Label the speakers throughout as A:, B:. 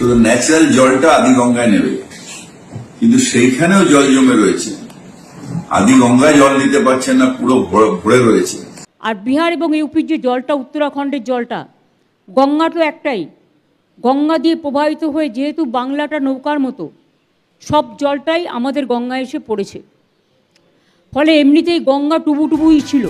A: শুধু ন্যাচারাল জলটা আদি গঙ্গায় নেবে। কিন্তু সেইখানেও জল জমে রয়েছে। আদি গঙ্গায় জল নিতে পারছেন না, পুরো ভরে- রয়েছে।
B: আর বিহার এবং ইউপির যে জলটা, উত্তরাখণ্ডের জলটা, গঙ্গা তো একটাই। গঙ্গা দিয়ে প্রবাহিত হয়ে যেহেতু বাংলাটা নৌকার মতো, সব জলটাই আমাদের গঙ্গায় এসে পড়েছে। ফলে এমনিতেই গঙ্গা টুবু টুবুই ছিল।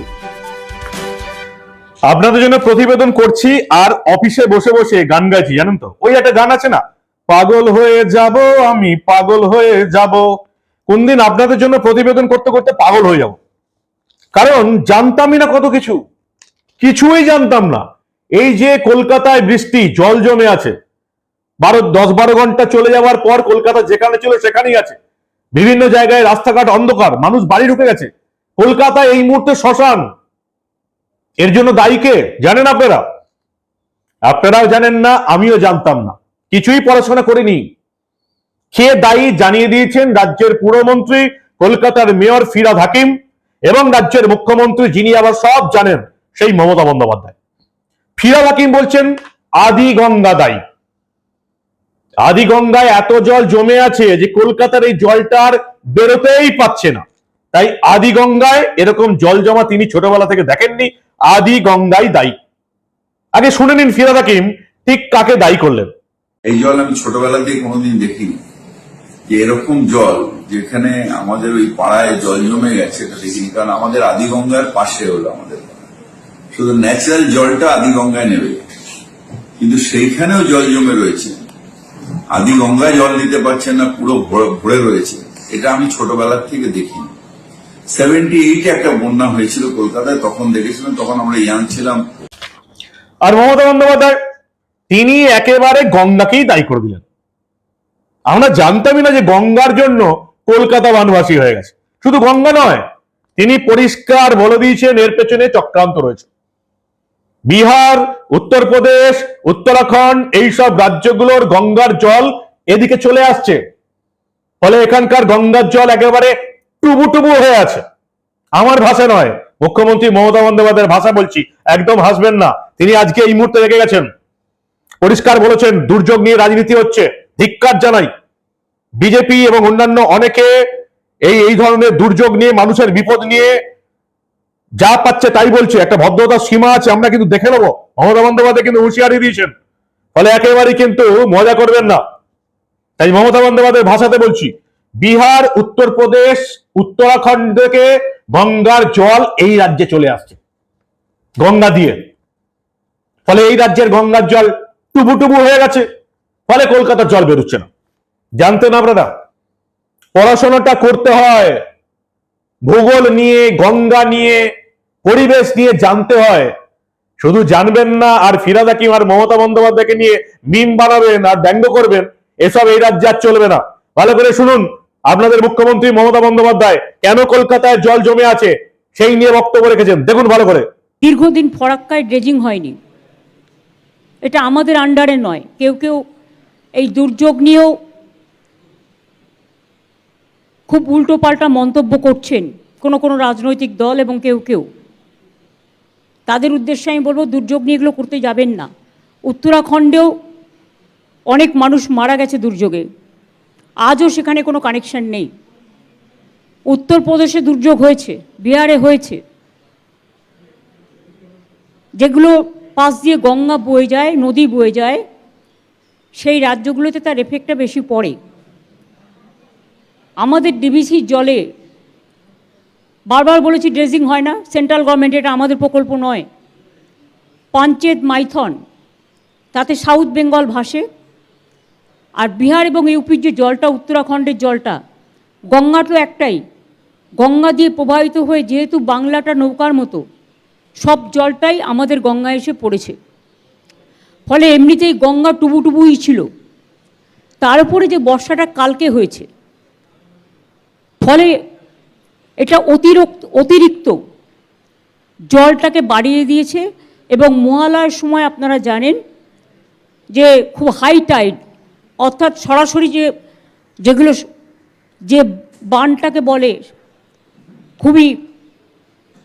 C: আপনাদের জন্য প্রতিবেদন করছি, আর অফিসে বসে বসে গান গাইছি, জানেন তো? ওই একটা গান আছে না? পাগল হয়ে যাব আমি, পাগল হয়ে যাব। কোন দিন আপনাদের জন্য প্রতিবেদন করতে করতে পাগল হয়ে যাব। কারণ জানতামই না কত কিছু। কিছুই জানতাম না। এই যে কলকাতায় বৃষ্টি, জল জমে আছে। বারো দশ বারো ঘণ্টা চলে যাওয়ার পর কলকাতা যেখানে ছিল সেখানেই আছে। বিভিন্ন জায়গায় রাস্তাঘাট অন্ধকার, মানুষ বাড়ি ঢুকে গেছে। কলকাতা এই মুহূর্তে শ্মশান। এর জন্য দায়ী কে? জানেন আপনারা? আপনারাও জানেন না, আমিও জানতাম না। কিছুই পড়াশোনা করিনি। কে দায়ী জানিয়ে দিয়েছেন রাজ্যের পুরমন্ত্রী, কলকাতার মেয়র ফিরাদ হাকিম এবং রাজ্যের মুখ্যমন্ত্রী যিনি আবার সব জানেন, সেই মমতা বন্দ্যোপাধ্যায়। ফিরাদ হাকিম বলছেন, আদি গঙ্গা দায়ী। আদি গঙ্গায় এত জল জমে আছে যে কলকাতার এই জলটা আর বেরোতেই পাচ্ছে না। তাই আদি গঙ্গায় এরকম জল জমা তিনি ছোটবেলা থেকে দেখেননি আদি গঙ্গাই দায়ী। আগে শুনে নিন ফিরাদ হাকিম ঠিক কাকে দায়ী করলেন।
A: এই জল আমি ছোটবেলা দিয়ে কোনোদিন দেখিনি। যে এরকম জল যেখানে আমাদের ওই পাড়ায় জল জমে গেছে, এটা দেখিনি। কারণ আমাদের আদি গঙ্গার পাশে হলো আমাদের শুধু ন্যাচারাল জলটা আদি গঙ্গায় নেবে। কিন্তু সেইখানেও জল জমে রয়েছে। আদি গঙ্গায় জল নিতে পারছেন না, পুরো ভরে- রয়েছে। এটা আমি ছোটবেলার থেকে দেখি সেভেন্টি এইটে একটা বন্যা হয়েছিল কলকাতায়, তখন দেখেছিলাম, তখন আমরা ইয়াং ছিলাম।
C: আর মমতা বন্দ্যোপাধ্যায়, তিনি একেবারে গঙ্গাকেই দায়ী করে দিলেন। আমরা জানতামই না যে গঙ্গার জন্য কলকাতা বানবাসী হয়ে গেছে। শুধু গঙ্গা নয়, তিনি পরিষ্কার বলে দিয়েছেন, এর পেছনে চক্রান্ত রয়েছে। বিহার, উত্তরপ্রদেশ, উত্তরাখণ্ড, এইসব রাজ্যগুলোর গঙ্গার জল এদিকে চলে আসছে। ফলে এখানকার গঙ্গার জল একেবারে টুবু টুবু হয়ে আছে। আমার ভাষা নয়, মুখ্যমন্ত্রী মমতা বন্দ্যোপাধ্যায়ের ভাষা বলছি, একদম হাসবেন না। তিনি আজকে এই মুহূর্তে রেখে গেছেন। পরিষ্কার বলেছেন, দুর্যোগ নিয়ে রাজনীতি হচ্ছে। ধিক্কার জানাই। বিজেপি এবং অন্যান্য অনেকে এই এই ধরনের দুর্যোগ নিয়ে, মানুষের বিপদ নিয়ে যা পাচ্ছে তাই বলছে। একটা ভদ্রতার সীমা আছে, আমরা কিন্তু দেখে নেব। মমতা বন্দ্যোপাধ্যায় কিন্তু হুঁশিয়ারি দিয়েছেন। ফলে একেবারেই কিন্তু মজা করবেন না। তাই মমতা বন্দ্যোপাধ্যায়ের ভাষাতে বলছি বিহার উত্তরপ্রদেশ উত্তরাখণ্ড থেকে গঙ্গার জল এই রাজ্যে চলে আসছে। গঙ্গা দিয়ে। ফলে এই রাজ্যের গঙ্গার জল টুবু টুবু হয়ে গেছে। ফলে কলকাতার জল বেরোচ্ছে না। জানতেন আপনারা? পড়াশোনাটা করতে হয়। ভূগোল নিয়ে, গঙ্গা নিয়ে, পরিবেশ নিয়ে জানতে হয়। শুধু জানবেন না, আর ফিরাদ হাকিম আর মমতা বন্দ্যোপাধ্যায়কে নিয়ে মিম বানাবেন, আর ব্যঙ্গ করবেন, এসব এই রাজ্যে আর চলবে না। ভালো করে শুনুন। আপনাদের মুখ্যমন্ত্রী মমতা বন্দ্যোপাধ্যায় কেন কলকাতায় জল জমে আছে সেই নিয়ে বক্তব্য রেখেছেন। দেখুন ভালো করে।
B: দীর্ঘদিন ফরাক্কায় ড্রেজিং হয়নি। এটা আমাদের আন্ডারে নয়। কেউ কেউ এই দুর্যোগ নিয়েও খুব উল্টোপাল্টা মন্তব্য করছেন কোনো কোনো রাজনৈতিক দল এবং কেউ কেউ। তাদের উদ্দেশ্যে আমি বলব, দুর্যোগ নিয়ে এগুলো করতে যাবেন না। উত্তরাখণ্ডেও অনেক মানুষ মারা গেছে দুর্যোগে। আজও সেখানে কোনো কানেকশন নেই। উত্তরপ্রদেশে দুর্যোগ হয়েছে, বিহারে হয়েছে। যেগুলো পাশ দিয়ে গঙ্গা বয়ে যায়, নদী বয়ে যায়, সেই রাজ্যগুলোতে তার এফেক্টটা বেশি পড়ে। আমাদের ডিবিসির জলে বারবার বলেছি ড্রেজিং হয় না সেন্ট্রাল গভর্নমেন্ট এটা আমাদের প্রকল্প নয়। পাঞ্চেত মাইথন, তাতে সাউথ বেঙ্গল ভাসে। আর বিহার এবং ইউপির যে জলটা, উত্তরাখণ্ডের জলটা গঙ্গা তো একটাই। গঙ্গা দিয়ে প্রবাহিত হয়ে যেহেতু বাংলাটা নৌকার মতো, সব জলটাই আমাদের গঙ্গায় এসে পড়েছে। ফলে এমনিতেই গঙ্গা টুবু টুবুই ছিল, তার উপরে যে বর্ষাটা কালকে হয়েছে, ফলে এটা অতিরিক্ত অতিরিক্ত জলটাকে বাড়িয়ে দিয়েছে এবং মহালয়ার সময় আপনারা জানেন যে খুব হাই টাইড অর্থাৎ সরাসরি যে, যেগুলো যে বানটাকে বলে, খুবই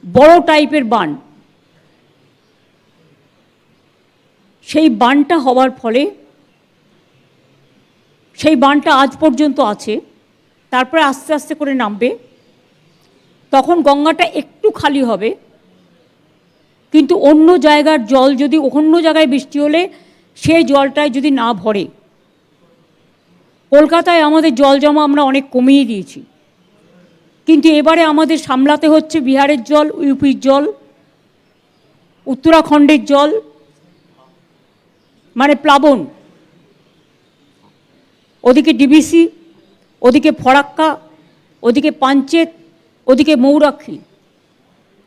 B: বড় টাইপের বান, সেই বানটা হওয়ার ফলে, সেই বানটা আজ পর্যন্ত আছে, তারপরে আস্তে আস্তে করে নামবে, তখন গঙ্গাটা একটু খালি হবে, কিন্তু অন্য জায়গার জল যদি, অন্য জায়গায় বৃষ্টি হলে, সেই জলটায় যদি না ভরে কলকাতায় আমাদের জল জমা আমরা অনেক কমিয়ে দিয়েছি। কিন্তু এবারে আমাদের সামলাতে হচ্ছে বিহারের জল, ইউপির জল, উত্তরাখণ্ডের জল মানে প্লাবন। ওদিকে ডিবিসি, ওদিকে ফরাক্কা, ওদিকে পাঞ্চেত, ওদিকে মৌরাক্ষী।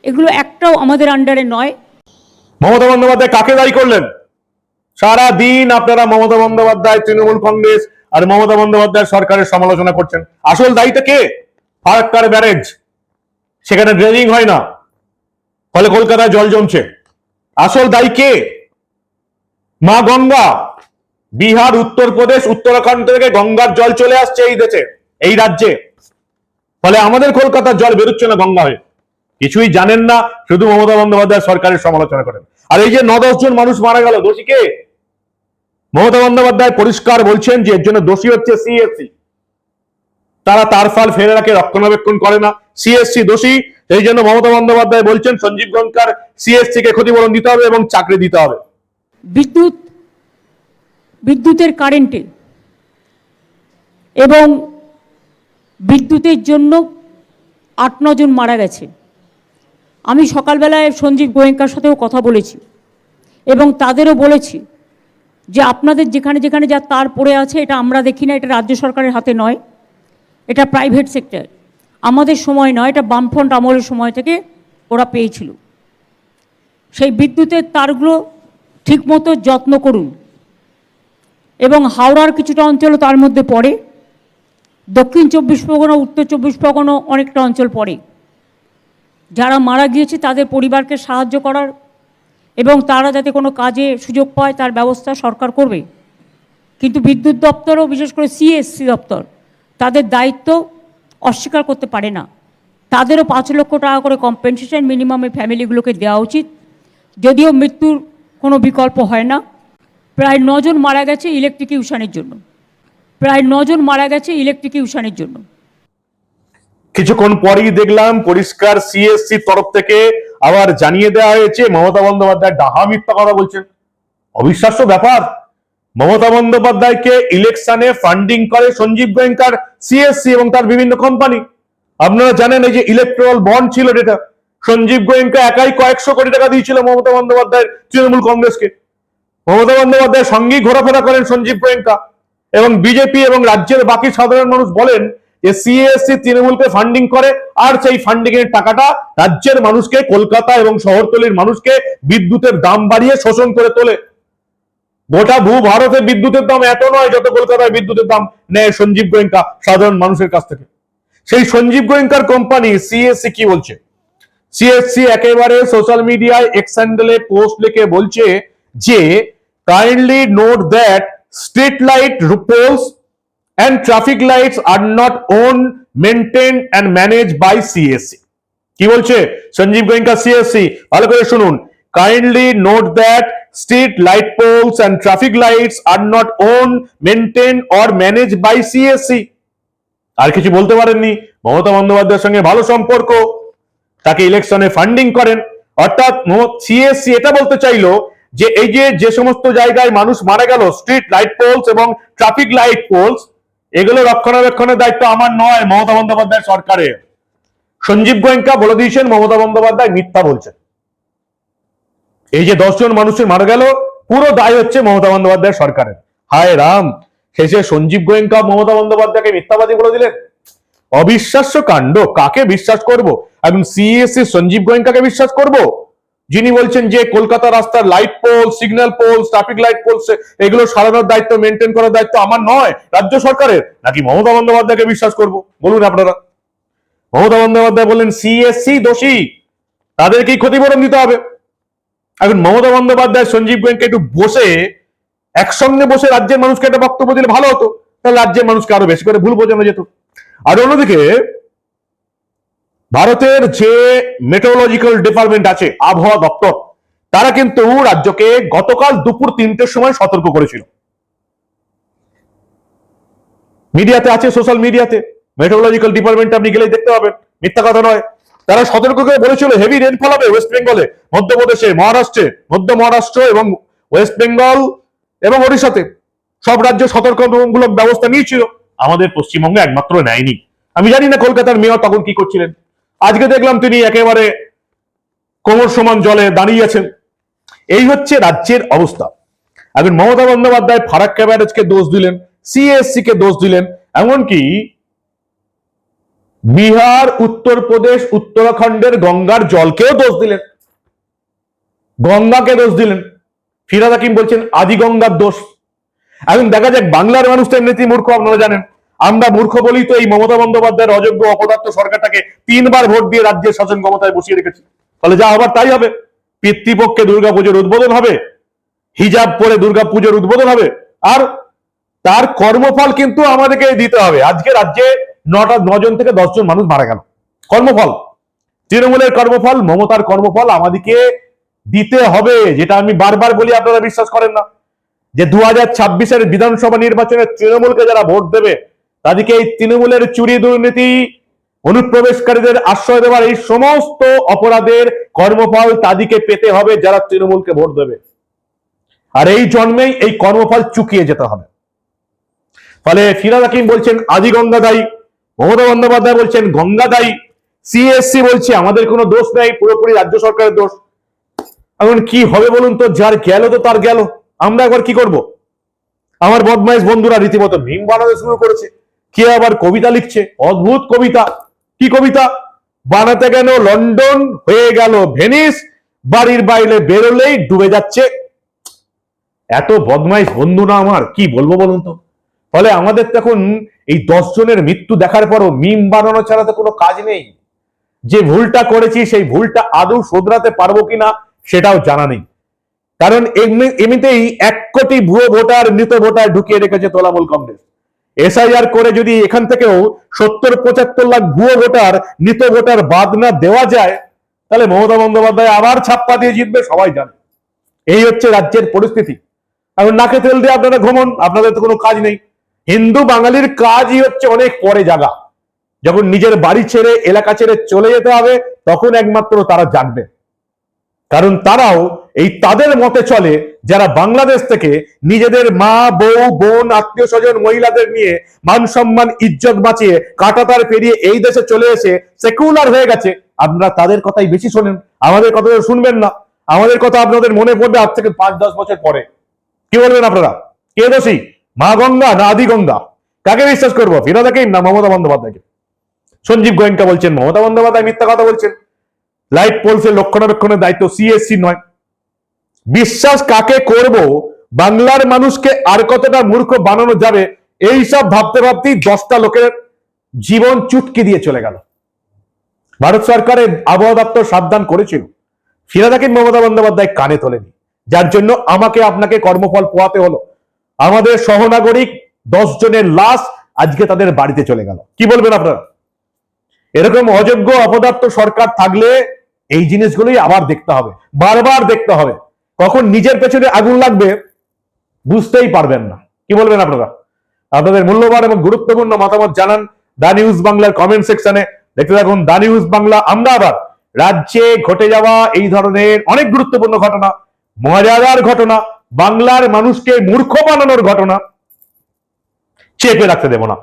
B: এগুলো একটাও আমাদের আন্ডারে নয়।
C: মমতা বন্দ্যোপাধ্যায় কাকে দায়ী করলেন? সারা দিন আপনারা মমতা বন্দ্যোপাধ্যায়, তৃণমূল কংগ্রেস আর মমতা বন্দ্যোপাধ্যায় সরকারের সমালোচনা করছেন। আসল দায়ীটা কে? ফারাক্কার ব্যারেজ। সেখানে ড্রেনিং হয় না। ফলে কলকাতায় জল জমছে। আসল দায়ী কে? মা গঙ্গা। বিহার, উত্তরপ্রদেশ, উত্তরাখণ্ড থেকে গঙ্গার জল চলে আসছে এই দেশে, এই রাজ্যে। ফলে আমাদের কলকাতার জল বেরোচ্ছে না গঙ্গা হয়ে। কিছুই জানেন না, শুধু মমতা বন্দ্যোপাধ্যায় সরকারের সমালোচনা করেন। আর এই যে ন দশ জন মানুষ মারা গেল, দোষী কে? মমতা বন্দ্যোপাধ্যায় পরিষ্কার বলছেন যে এর জন্য দোষী হচ্ছে সিএসসি তারা তার ফাল রাখে, রক্ষণাবেক্ষণ করে না। সিএসসি দোষী এই জন্য মমতা বন্দ্যোপাধ্যায় বলছেন, সঞ্জীব গঙ্কার সিএসসি কে ক্ষতিপূরণ দিতে হবে এবং চাকরি দিতে হবে।
B: বিদ্যুৎ, বিদ্যুতের কারেন্টে এবং বিদ্যুতের জন্য আট নজন মারা গেছে। আমি সকালবেলায় সঞ্জীব গোয়েঙ্কার সাথেও কথা বলেছি এবং তাদেরও বলেছি যে আপনাদের যেখানে যেখানে যা তার পড়ে আছে, এটা আমরা দেখি না, এটা রাজ্য সরকারের হাতে নয়। এটা প্রাইভেট সেক্টর আমাদের সময় নয়, এটা বামফ্রন্ট আমলের সময় থেকে ওরা পেয়েছিল। সেই বিদ্যুতের তারগুলো ঠিকমতো যত্ন করুন। এবং হাওড়ার কিছুটা অঞ্চলও তার মধ্যে পড়ে। দক্ষিণ চব্বিশ পরগনা, উত্তর চব্বিশ পরগনা অনেকটা অঞ্চল পড়ে। যারা মারা গিয়েছে, তাদের পরিবারকে সাহায্য করার এবং তারা যাতে কোনো কাজে সুযোগ পায়, তার ব্যবস্থা সরকার করবে। কিন্তু বিদ্যুৎ দপ্তরও, বিশেষ করে সিএসসি দপ্তর, তাদের দায়িত্ব অস্বীকার করতে পারে না। তাদেরও পাঁচ লক্ষ টাকা করে কম্পেনসেশন মিনিমামে ফ্যামিলিগুলোকে দেওয়া উচিত। যদিও মৃত্যুর কোনো বিকল্প হয় না। প্রায় নজন মারা গেছে ইলেকট্রিকিউশনের জন্য। প্রায় নজন মারা গেছে ইলেকট্রিকিউশনের জন্য।
C: কিছুক্ষণ পরেই দেখলাম পরিষ্কার সিএসসি তরফ থেকে আবার জানিয়ে দেওয়া হয়েছে, মমতা বন্দ্যোপাধ্যায় ডাহা মিথ্যা কথা বলছেন। অবিশ্বাস্য ব্যাপার। মমতা বন্দ্যোপাধ্যায়কে ইলেকশনে ফান্ডিং করে সঞ্জীব গোয়েঙ্কার সিএসসি এবং তার বিভিন্ন কোম্পানি আপনারা জানেন এই যে ইলেকট্রাল বন্ড ছিল যেটা, সঞ্জীব গোয়েঙ্কা একাই কয়েকশো কোটি টাকা দিয়েছিল মমতা বন্দ্যোপাধ্যায়ের তৃণমূল কংগ্রেসকে। মমতা বন্দ্যোপাধ্যায়ের সঙ্গেই ঘোরাফেরা করেন সঞ্জীব গোয়েঙ্কা এবং বিজেপি এবং রাজ্যের বাকি সাধারণ মানুষ বলেন যে সিএসসি তৃণমূলকে ফান্ডিং করে, আর সেই ফান্ডিং এর টাকাটা রাজ্যের মানুষকে, কলকাতা এবং শহরতলির মানুষকে বিদ্যুতের দাম বাড়িয়ে শোষণ করে তোলে। গোটা ভূ ভারতে বিদ্যুতের দাম এত নয় যত কলকাতায় বিদ্যুতের দাম নেয় সঞ্জীব গোয়েঙ্কা, সাধারণ মানুষের কাছ থেকে। সেই সঞ্জীব গোয়েঙ্কার কোম্পানি সিএসসি কি বলছে? সিএসসি একেবারে সোশ্যাল মিডিয়ায় এক্স হ্যান্ডেলে পোস্ট লিখে বলছে যে kindly note that street light poles and traffic lights are not owned, maintained and managed by CSC. কি বলছে? সঞ্জীব গোয়েঙ্কা সিএসসি ভালো করে শুনুন। Kindly note that street light poles and traffic lights are not own maintain or manage by CSC আর কিছু বলতে পারেননি? মমতা বন্দ্যোপাধ্যায়ের সঙ্গে ভালো সম্পর্ক। তাকে ইলেকশনে ফান্ডিং করেন। অর্থাৎ সিএসসি এটা বলতে চাইলো যে এই যে যে সমস্ত জায়গায় মানুষ মারা গেল স্ট্রিট লাইট পোলস এবং ট্রাফিক লাইট পোলস এগুলো রক্ষণাবেক্ষণের দায়িত্ব আমার নয়, মমতা বন্দ্যোপাধ্যায় সরকারের। সঞ্জীব গোয়েঙ্কা বলে দিয়েছেন মমতা বন্দ্যোপাধ্যায় মিথ্যা বলছেন। এই যে দশজন মানুষের মারা গেল, পুরো দায় হচ্ছে মমতা বন্দ্যোপাধ্যায় সরকারের। হায় রাম, শেষে সঞ্জীব গোয়েঙ্কা মমতা বন্দ্যোপাধ্যায়কে মিথ্যাবাদী বলে দিলেন? অবিশ্বাস্য কাণ্ড, কাকে বিশ্বাস করব? এবং সিএসসি সঞ্জীব গোয়েঙ্কাকে বিশ্বাস করব? যিনি বলছেন যে কলকাতা রাস্তার light pole signal pole traffic light pole এগুলো সারানোর দায়িত্ব মেনটেন করার দায়িত্ব আমার নয়, রাজ্য সরকারের। নাকি মমতা বন্দ্যোপাধ্যায়কে বিশ্বাস করব? বলুন আপনারা। মমতা বন্দ্যোপাধ্যায় বললেন সিএসসি দোষী। তাদেরকেই ক্ষতিপূরণ দিতে হবে? এখন মমতা বন্দ্যোপাধ্যায় সঞ্জীব গোয়েঙ্কা একটু বসে, একসঙ্গে বসে রাজ্যের মানুষকে একটা বক্তব্য দিলে ভালো হতো। তাহলে রাজ্যের মানুষকে আরও বেশি করে ভুল বোঝানো যেত। আর অন্যদিকে ভারতের যে মেট্রোলজিক্যাল ডিপার্টমেন্ট আছে, আবহাওয়া দপ্তর, তারা কিন্তু রাজ্যকে গতকাল দুপুর তিনটের সময় সতর্ক করেছিল। মিডিয়াতে আছে সোশ্যাল মিডিয়াতে মেট্রোলজিক্যাল ডিপার্টমেন্ট আপনি গেলেই দেখতে পাবেন। মিথ্যা কথা নয়। তারা সতর্ক করে বলেছিল হেভি রেনফল হবে ওয়েস্ট বেঙ্গলে মধ্যপ্রদেশে, মহারাষ্ট্রে, মধ্য মহারাষ্ট্র এবং ওয়েস্ট বেঙ্গল এবং ওড়িশাতে। সব রাজ্য সতর্কমূলক ব্যবস্থা নিয়েছিল। আমাদের পশ্চিমবঙ্গে একমাত্র নেয়নি। আমি জানি না কলকাতার মেয়র তখন কি করছিলেন। আজকে দেখলাম তিনি একেবারে কোমর সমান জলে দাঁড়িয়ে আছেন এই হচ্ছে রাজ্যের অবস্থা। এখন মমতা বন্দ্যোপাধ্যায় ফারাক্কা ব্যারেজকে দোষ দিলেন সিএসসি কে দোষ দিলেন, এমনকি বিহার, উত্তরপ্রদেশ, উত্তরাখণ্ডের গঙ্গার জলকেও দোষ দিলেন। গঙ্গাকে দোষ দিলেন। ফিরাদ হাকিম বলছেন, আদি গঙ্গার দোষ। এখন দেখা যাক, বাংলার মানুষ তো এমনিতেই মূর্খ, আপনারা জানেন। আমরা মূর্খ বলেই তো এই মমতা বন্দ্যোপাধ্যায়ের অযোগ্য অপদার্থ সরকারটাকে তিনবার ভোট দিয়ে রাজ্যের শাসন ক্ষমতায় বসিয়ে রেখেছি। ফলে যা হবার তাই হবে। পিতৃপক্ষে দুর্গাপুজোর উদ্বোধন হবে। হিজাব পরে দুর্গাপুজোর উদ্বোধন হবে। আর তার কর্মফল কিন্তু আমাদেরকে দিতে হবে। আজকে রাজ্যে নটা, নজন থেকে দশজন মানুষ মারা গেল। কর্মফল। তৃণমূলের কর্মফল, মমতার কর্মফল আমাদেরকে দিতে হবে। যেটা আমি বারবার বলি, আপনারা বিশ্বাস করেন না। যে দু হাজার বিধানসভা নির্বাচনে তৃণমূলকে যারা ভোট দেবে তাদেরকে এই তৃণমূলের চুরি দুর্নীতি, অনুপ্রবেশকারীদের আশ্রয় দেওয়ার এই সমস্ত অপরাধের কর্মফল তাদেরকে পেতে হবে যারা তৃণমূলকে ভোট দেবে। আর এই জন্মেই এই কর্মফল চুকিয়ে যেতে হবে। ফলে ফিরাদ হাকিম বলছেন, আদি গঙ্গা দায়ী মমতা বন্দ্যোপাধ্যায় বলছেন গঙ্গা দায়ী সিএসসি বলছে, আমাদের কোনো দোষ নেই, পুরোপুরি রাজ্য সরকারের দোষ। এখন কি হবে বলুন তো, যার গেল তো তার গেল। আমরা একবার কি করব? আমার বদমাইশ বন্ধুরা রীতিমতো মিম বানাতে শুরু করেছে। কে আবার কবিতা লিখছে? অদ্ভুত কবিতা। কি কবিতা? বানাতে গেল লন্ডন হয়ে গেল ভেনিস? বাড়ির বাইরে বেরোলেই ডুবে যাচ্ছে। এত বদমাইশ বন্ধু না আমার, কি বলব বলুন তো? ফলে আমাদের তো এখন এই জনের মৃত্যু দেখার পরও মিম বানানো ছাড়া তো কোনো কাজ নেই। যে ভুলটা করেছি, সেই ভুলটা আদৌ শোধরাতে পারব কিনা সেটাও জানা নেই। কারণ এমনি- এমনিতেই এক কোটি ভুয়ো ভোটার, মৃত ভোটার ঢুকিয়ে রেখেছে তোলামূল কংগ্রেস। এসআইআর করে যদি এখান থেকেও সত্তর, পঁচাত্তর লাখ ভুয়ো ভোটার মৃত ভোটার বাদ না দেওয়া যায়, তাহলে মমতা বন্দ্যোপাধ্যায় আবার ছাপ্পা দিয়ে জিতবে, সবাই জানে। এই হচ্ছে রাজ্যের পরিস্থিতি। এখন নাকে তেল দিয়ে আপনারা ঘুমন, আপনাদের তো কোনো কাজ নেই। হিন্দু বাঙালির কাজই হচ্ছে অনেক পরে জাগা। যখন নিজের বাড়ি ছেড়ে, এলাকা ছেড়ে চলে যেতে হবে, তখন একমাত্র তারা জাগবে। কারণ তারাও এই তাদের মতে চলে যারা বাংলাদেশ থেকে নিজেদের মা, বউ, বোন, আত্মীয় স্বজন, মহিলাদের নিয়ে মান সম্মান, ইজ্জত বাঁচিয়ে কাটাতার পেরিয়ে এই দেশে চলে এসে সেকুলার হয়ে গেছে। আপনারা তাদের কথাই বেশি শোনেন, আমাদের কথা শুনবেন না। আমাদের কথা আপনাদের মনে পড়বে আজ থেকে পাঁচ, দশ বছর পরে। কি বলবেন আপনারা? কে দোষী? মা গঙ্গা না আদি গঙ্গা? কাকে বিশ্বাস করব? ফিরাদাকে না, মমতা বন্দ্যোপাধ্যায়কে। সঞ্জীব গোয়েঙ্কা বলছেন, মমতা বন্দ্যোপাধ্যায় মিথ্যা কথা বলছেন। লাইট পোলসের রক্ষণাবেক্ষণের দায়িত্ব সিএসসি নয়। বিশ্বাস কাকে করব? বাংলার মানুষকে আর কতটা মূর্খ বানানো যাবে? এই সব ভাবতে ভাবতেই দশটা লোকের জীবন চুটকি দিয়ে চলে গেল। ভারত সরকারের আবহাওয়া দপ্তর সাবধান করেছিল। ফিরাদাকে মমতা বন্দ্যোপাধ্যায় কানে তোলেনি। যার জন্য আমাকে আপনাকে কর্মফল পোয়াতে হলো। আমাদের সহনাগরিক দশ জনের লাশ আজকে তাদের বাড়িতে চলে গেল। কি বলবেন আপনারা? এরকম অযোগ্য অপদার্থ সরকার থাকলে এই জিনিসগুলোই আবার দেখতে হবে, বারবার দেখতে হবে। কখন নিজের পেছনে আগুন লাগবে বুঝতেই পারবেন না। কি বলবেন আপনারা? আপনাদের মূল্যবান এবং গুরুত্বপূর্ণ মতামত জানান দা নিউজ বাংলার কমেন্ট সেকশনে। দেখতে থাকুন দা নিউজ বাংলা। আমরা আবার রাজ্যে ঘটে যাওয়া এই ধরনের অনেক গুরুত্বপূর্ণ ঘটনা, মজাদার ঘটনা, বাংলার মানুষকে মূর্খ বানানোর ঘটনা চেপে রাখতে দেব না।